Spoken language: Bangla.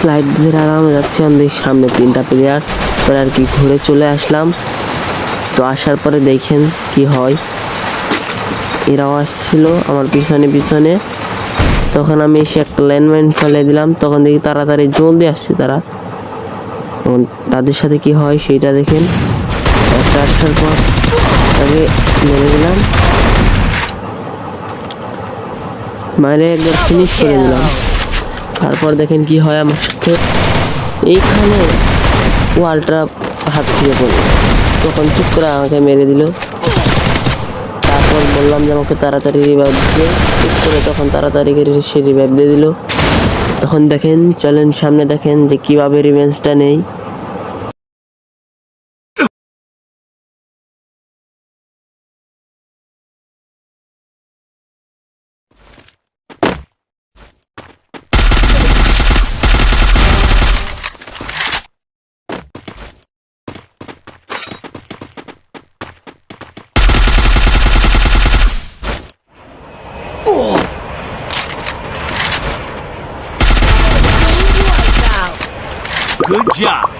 স্লাইড ধরে আরামে যাচ্ছি আমাদের সামনে তিনটা প্লেয়ার পরে আর কি ঘুরে চলে আসলাম। তো আসার পরে দেখেন কি হয়। এরাও আসছিল আমার পিছনে পিছনে। তখন আমি এসে একটা ল্যান্ডমাইন ফেলে দিলাম, তখন দেখি তাড়াতাড়ি জলদি আসছে তারা। তাদের সাথে কি হয় সেইটা দেখেন। একটা আসার পর তাকে মেরে দিলাম। মারে একবার ফিনিশ করে দিলাম। তারপর দেখেন কি হয় আমার সাথে। এইখানে ওয়ালটা হাত দিয়ে পড়ল তখন চুপ করে আমাকে মেরে দিল। তারপর বললাম যে আমাকে তাড়াতাড়ি রিভাইভ দিয়ে, চুপ করে তখন তাড়াতাড়ি করে সে রিভাইভ দিয়ে দিল। তখন দেখেন, চলেন সামনে দেখেন যে কীভাবে রিভেঞ্জটা নেই। Good job.